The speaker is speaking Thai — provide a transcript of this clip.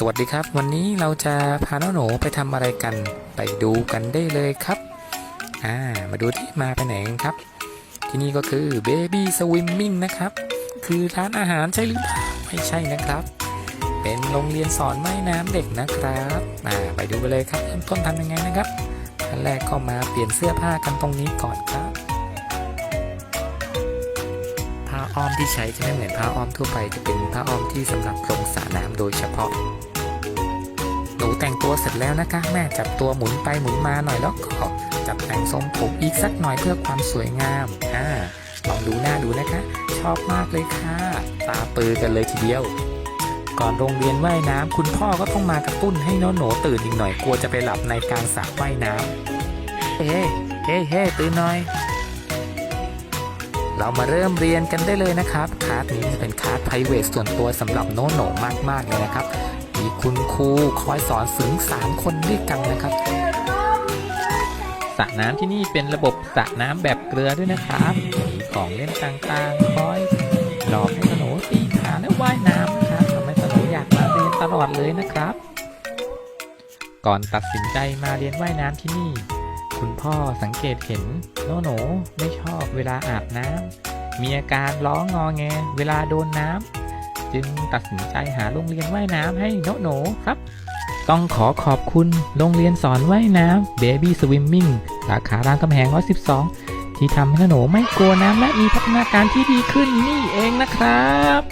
สวัสดีครับ วันนี้เราจะพาน้องหนูไปทำอะไรกันไปดูกันได้เลยครับอ่ามาดูที่มาไปไหนกครับ ที่นี่ก็คือ Baby Swimming นะครับ คือร้านอาหารใช่หรือเปล่าไม่ใช่นะครับ เป็นโรงเรียนสอนว่ายน้ำเด็กนะครับอ่าไปดูกันเลยครับเริ่มต้นทำยังไงนะครับขั้นแรกก็มาเปลี่ยนเสื้อผ้ากันตรงนี้ก่อนครับผ้าอ้อมที่ใช้จะไม่เหมือนผ้าอ้อมทั่วไปจะเป็นผ้าอ้อมที่สำหรับลงสระน้ำ โดยเฉพาะ หนูแต่งตัวเสร็จแล้วนะคะ แม่จับตัวหมุนไปหมุนมาหน่อยแล้วก็จับแต่งทรงผมอีกสักหน่อยเพื่อความสวยงามอ่าลองดูหน้าดูนะคะ ชอบมากเลยค่ะ ตาปือกันเลยทีเดียว ก่อนโรงเรียนว่ายน้ำคุณพ่อก็ต้องมากระตุ้นให้น้องหนูตื่นอีกหน่อยกลัวจะไปหลับในกลางสระว่ายน้ำเฮ้เฮ้เฮ้ตื่นหน่อย เรามาเริ่มเรียนกันได้เลยนะครับคลาสนี้เป็นคลาส p r i v a t ส่วนตัวสำหรับโน้โหนมากๆเลยนะครับ มีคุณครูคอยสอนถึง 3 คนด้วยกันนะครับสระน้ำที่นี่เป็นระบบสระน้ำแบบเกลือด้วยนะครับมีของเล่นต่างๆคอยหลอกให้หนูตีขาและว่ายน้ำนะครับทำให้หนูอยากมาเรียนตลอดเลยนะครับ ก่อนตัดสินใจมาเรียนว่ายน้ำที่นี่ คุณพ่อสังเกตเห็นโนโหนไม่ชอบเวลาอาบน้ำมีอาการร้องงอแง เวลาโดนน้ำจึงตัดสินใจหาโรงเรียนว่ายน้ำให้โนโหนครับ ต้องขอขอบคุณโรงเรียนสอนว่ายน้ำ Baby Swimming สาขารามคำแหง112 ที่ทำให้โนโหนไม่กลัวน้ำและมีพัฒนาการที่ดีขึ้นนี่เองนะครับ